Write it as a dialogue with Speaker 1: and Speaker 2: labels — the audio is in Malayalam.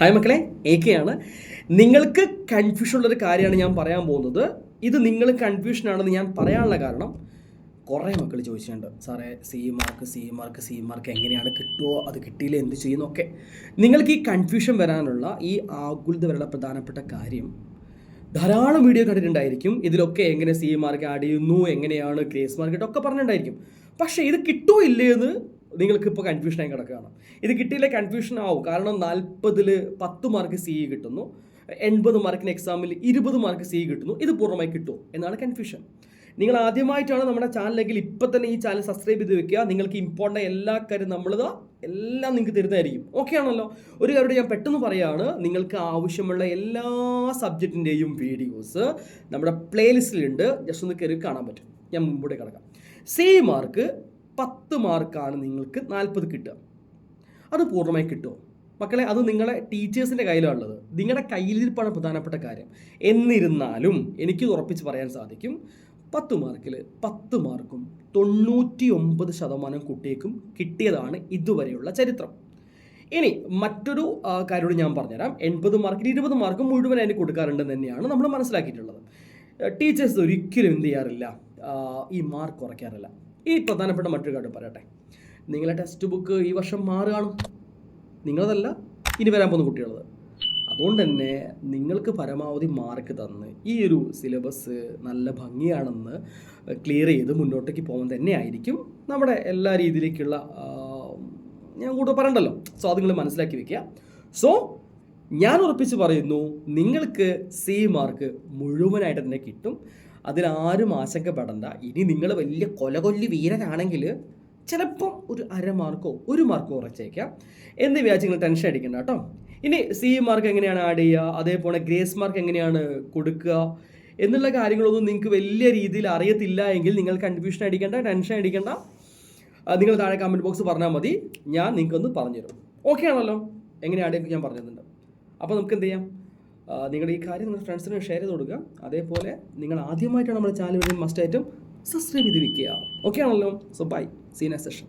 Speaker 1: ഹായ് മക്കളെ എ കെ ആണ്. നിങ്ങൾക്ക് കൺഫ്യൂഷൻ ഉള്ളൊരു കാര്യമാണ് ഞാൻ പറയാൻ പോകുന്നത്. ഇത് നിങ്ങൾ കൺഫ്യൂഷൻ ആണെന്ന് ഞാൻ പറയാനുള്ള കാരണം കുറേ മക്കൾ ചോദിച്ചിട്ടുണ്ട്. സാറേ C mark C mark C mark എങ്ങനെയാണ് കിട്ടുമോ അത് കിട്ടിയില്ല? എന്ത് ചെയ്യുന്നൊക്കെ. നിങ്ങൾക്ക് ഈ കൺഫ്യൂഷൻ വരാനുള്ള ഈ ആകുലത വരാനുള്ള പ്രധാനപ്പെട്ട കാര്യം ധാരാളം വീഡിയോ കണ്ടിട്ടുണ്ടായിരിക്കും. ഇതിലൊക്കെ എങ്ങനെ സി മാർക്ക് ആഡ് ചെയ്യുന്നു എങ്ങനെയാണ് ഗ്രേസ് മാർക്ക് ഒക്കെ പറഞ്ഞിട്ടുണ്ടായിരിക്കും. പക്ഷേ ഇത് കിട്ടുമോ ഇല്ലേ എന്ന് നിങ്ങൾക്ക് ഇപ്പോൾ കൺഫ്യൂഷനായി കിടക്കുകയാണ്. ഇത് കിട്ടിയില്ലേ കൺഫ്യൂഷൻ ആവും. കാരണം നാൽപ്പതിൽ പത്ത് മാർക്ക് സി കിട്ടുന്നു. എൺപത് മാർക്കിന് എക്സാമിൽ ഇരുപത് മാർക്ക് സി കിട്ടുന്നു. ഇത് പൂർണമായി കിട്ടുമോ എന്നാണ് കൺഫ്യൂഷൻ നിങ്ങൾ ആദ്യമായിട്ടാണ് നമ്മുടെ ചാനലെങ്കിൽ ഇപ്പം തന്നെ ഈ ചാനൽ സബ്സ്ക്രൈബ് ചെയ്ത് വെക്കുക. നിങ്ങൾക്ക് ഇമ്പോർട്ടന്റ് എല്ലാ കാര്യം നമ്മളിതാ എല്ലാം നിങ്ങൾക്ക് തരുന്നതായിരിക്കും. ഓക്കെ ആണല്ലോ? ഒരു കാര്യം ഞാൻ പെട്ടെന്ന് പറയുകയാണ് നിങ്ങൾക്ക് ആവശ്യമുള്ള എല്ലാ സബ്ജക്റ്റിന്റെയും വീഡിയോസ് നമ്മുടെ പ്ലേലിസ്റ്റിലുണ്ട് ജസ്റ്റ് ഒന്ന് കയറി കാണാൻ പറ്റും. ഞാൻ മുമ്പോട്ട് കിടക്കാം. സി മാർക്ക് പത്ത് മാർക്കാണ് നിങ്ങൾക്ക് നാൽപ്പത് കിട്ടുക. അത് പൂർണമായി കിട്ടുമോ മക്കളെ അത് നിങ്ങളെ ടീച്ചേഴ്സിന്റെ കയ്യിലാണുള്ളത്. നിങ്ങളുടെ കയ്യിലിരിപ്പാണ് പ്രധാനപ്പെട്ട കാര്യം. എന്നിരുന്നാലും എനിക്ക് ഉറപ്പിച്ച് പറയാൻ സാധിക്കും പത്ത് മാർക്കിൽ പത്ത് മാർക്കും തൊണ്ണൂറ്റി ഒമ്പത് ശതമാനം കുട്ടികൾക്കും കിട്ടിയതാണ് ഇതുവരെയുള്ള ചരിത്രം. ഇനി മറ്റൊരു കാര്യം ഞാൻ പറഞ്ഞുതരാം. എൺപത് മാർക്കിൽ ഇരുപത് മാർക്കും മുഴുവൻ അതിന് കൊടുക്കാറുണ്ടെന്ന് തന്നെയാണ് നമ്മൾ മനസ്സിലാക്കിയിട്ടുള്ളത്. ടീച്ചേഴ്സ് ഒരിക്കലും എന്ത് ചെയ്യാറില്ല ഈ മാർക്ക് കുറയ്ക്കാറില്ല. ഈ പ്രധാനപ്പെട്ട മറ്റൊരു കാര്യം പറയട്ടെ. നിങ്ങളെ ടെക്സ്റ്റ് ബുക്ക് ഈ വർഷം മാറുകയാണ്? നിങ്ങളതല്ല ഇനി വരാൻ പോകുന്ന കുട്ടികളത് അതുകൊണ്ട് തന്നെ നിങ്ങൾക്ക് പരമാവധി മാർക്ക് തന്ന് ഈ ഒരു സിലബസ് നല്ല ഭംഗിയാണെന്ന് ക്ലിയർ ചെയ്ത് മുന്നോട്ടേക്ക് പോകാൻ തന്നെ ആയിരിക്കും നമ്മുടെ എല്ലാ രീതിയിലേക്കുള്ള ഞാൻ കൂടുതൽ പറയണ്ടല്ലോ. സോ അത് നിങ്ങൾ മനസ്സിലാക്കി വെക്കുക. സോ ഞാൻ ഉറപ്പിച്ച് പറയുന്നു നിങ്ങൾക്ക് സി മാർക്ക് മുഴുവനായിട്ട് തന്നെ കിട്ടും. അതിലാരും ആശങ്കപ്പെടണ്ട. ഇനി നിങ്ങൾ വലിയ കൊലകൊല്ലി വീരനാണെങ്കിൽ ചിലപ്പം ഒരു അര മാർക്കോ ഒരു മാർക്കോ ഉറച്ചേക്കാം എന്ന് വിചാരിച്ച് നിങ്ങൾ ടെൻഷൻ അടിക്കണ്ട കേട്ടോ. ഇനി സി മാർക്ക് എങ്ങനെയാണ് ആഡ് ചെയ്യുക? അതേപോലെ ഗ്രേസ് മാർക്ക് എങ്ങനെയാണ് കൊടുക്കുക? എന്നുള്ള കാര്യങ്ങളൊന്നും നിങ്ങൾക്ക് വലിയ രീതിയിൽ അറിയത്തില്ല എങ്കിൽ നിങ്ങൾ കൺഫ്യൂഷൻ അടിക്കേണ്ട ടെൻഷൻ അടിക്കേണ്ട. നിങ്ങൾ താഴെ കമന്റ് ബോക്സ് പറഞ്ഞാൽ മതി. ഞാൻ നിങ്ങൾക്കൊന്ന് പറഞ്ഞുതരും. ഓക്കെ ആണല്ലോ? എങ്ങനെയാണ് ഞാൻ പറഞ്ഞിട്ടുണ്ട് അപ്പോൾ നമുക്ക് എന്ത് ചെയ്യാം? നിങ്ങൾ ഈ കാര്യം നിങ്ങളുടെ ഫ്രണ്ട്സിന് ഷെയർ ചെയ്ത് കൊടുക്കുക. അതേപോലെ നിങ്ങൾ ആദ്യമായിട്ടാണ് നമ്മുടെ ചാനൽ മസ്റ്റ് ആയിട്ടും സബ്സ്ക്രൈബ് ചെയ്ത് വയ്ക്കുക ഓക്കെ ആണല്ലോ? So by Seena session